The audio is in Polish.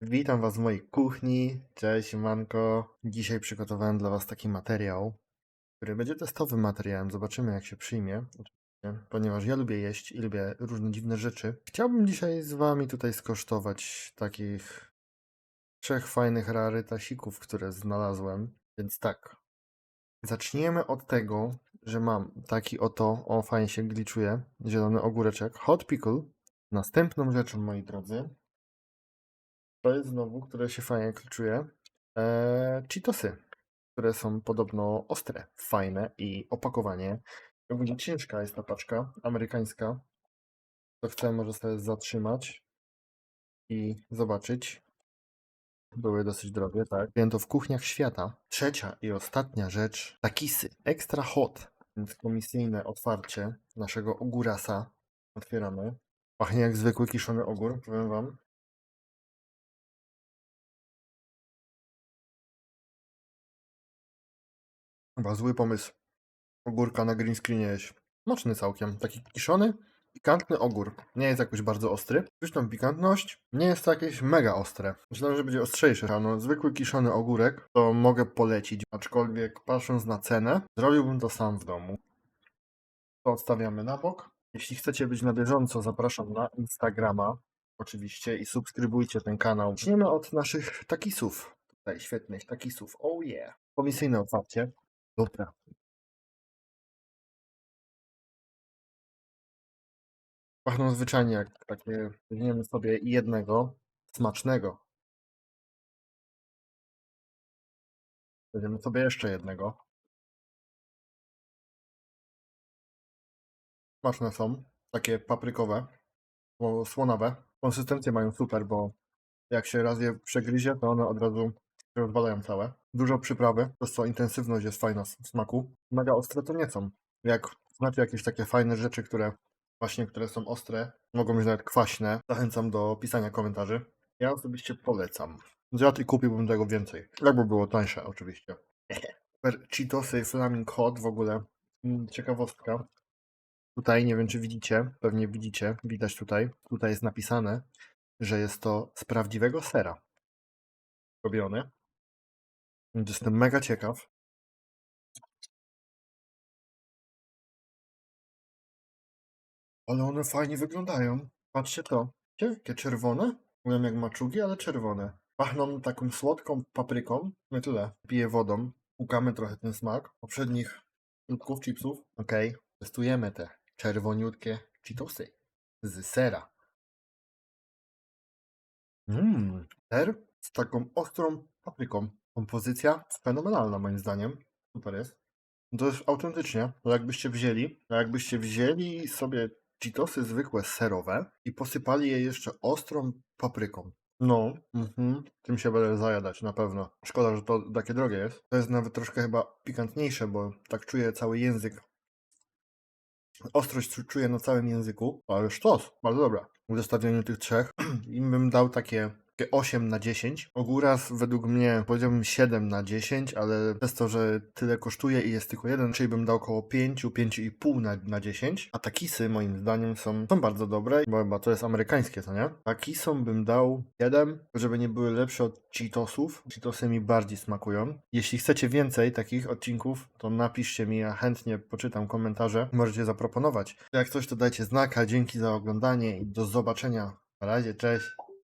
Witam Was w mojej kuchni. Cześć, manko. Dzisiaj przygotowałem dla Was taki materiał, który będzie testowym materiałem. Zobaczymy, jak się przyjmie. Ponieważ ja lubię jeść i lubię różne dziwne rzeczy. Chciałbym dzisiaj z Wami tutaj skosztować takich trzech fajnych rarytasików, które znalazłem. Więc tak. Zaczniemy od tego, że mam taki oto, o fajnie się gliczuje, zielony ogóreczek, hot pickle. Następną rzeczą, moi drodzy, to jest znowu, które się fajnie kliczuje. Eee, Cheetosy, które są podobno ostre, fajne i opakowanie. Ogólnie ciężka jest ta paczka, amerykańska. Kto chce, może sobie zatrzymać i zobaczyć. Były dosyć drogie, tak. Wiem to w kuchniach świata. Trzecia i ostatnia rzecz, takisy. Extra hot, więc komisyjne otwarcie naszego ogórasa. Otwieramy. Pachnie jak zwykły kiszony ogór, powiem wam. Chyba zły pomysł. Ogórka na green screenie. Smaczny całkiem. Taki kiszony, pikantny ogór. Nie jest jakoś bardzo ostry. Czuć tą pikantność. Nie jest to jakieś mega ostre. Myślałem, że będzie ostrzejszy. A no, zwykły kiszony ogórek to mogę polecić. Aczkolwiek patrząc na cenę, zrobiłbym to sam w domu. To odstawiamy na bok. Jeśli chcecie być na bieżąco, zapraszam na Instagrama. Oczywiście i subskrybujcie ten kanał. Zaczniemy od naszych takisów. Tutaj świetnych takisów. Oh yeah. Komisyjne otwarcie. Dobra. Pachną zwyczajnie jak takie, weźmiemy sobie jednego smacznego. Weźmiemy sobie jeszcze jednego. Smaczne są, takie paprykowe, słonawe. Konsystencję mają super, bo jak się raz je przegryzie, to one od razu się rozwalają całe. Dużo przyprawy, przez co intensywność jest fajna w smaku. Mega ostre to nie są. Jak znacie jakieś takie fajne rzeczy, które właśnie, które są ostre, mogą być nawet kwaśne, zachęcam do pisania komentarzy. Ja osobiście polecam. Zjadł i kupiłbym tego więcej. Jakby było tańsze, oczywiście. Cheetosy Flaming Hot w ogóle. mm, Ciekawostka. Tutaj, nie wiem czy widzicie, pewnie widzicie, widać tutaj, tutaj jest napisane, że jest to z prawdziwego sera robione. Więc Jestem mega ciekaw. Ale one fajnie wyglądają. Patrzcie to. Jakie czerwone? Mówią jak maczugi, ale czerwone. Pachną taką słodką papryką. My tyle. Piję wodą. Łukamy trochę ten smak poprzednich lubków chipsów. Okej. Testujemy te czerwoniutkie Cheetosy z sera. Mmm, ser z taką ostrą papryką. Kompozycja fenomenalna moim zdaniem. Super jest. To jest autentycznie, jakbyście wzięli, jakbyście wzięli sobie Cheetosy zwykłe serowe i posypali je jeszcze ostrą papryką. No, mhm, tym się będę zajadać na pewno. Szkoda, że to takie drogie jest. To jest nawet troszkę chyba pikantniejsze, bo tak czuję cały język. Ostrość czu- czuję na całym języku, ale sztos, bardzo dobra. W zestawieniu tych trzech im bym dał takie 8 na 10. Ogóras według mnie powiedziałbym 7 na 10, ale przez to, że tyle kosztuje i jest tylko jeden, czyli bym dał około 5, 5,5 na, na 10. A takisy moim zdaniem są, są bardzo dobre, bo chyba to jest amerykańskie, co nie? Takisom bym dał 7, żeby nie były lepsze od Cheetosów. Cheetosy mi bardziej smakują. Jeśli chcecie więcej takich odcinków, to napiszcie mi, ja chętnie poczytam komentarze. Możecie zaproponować. Jak coś, to dajcie znaka. Dzięki za oglądanie i do zobaczenia. Na razie, cześć.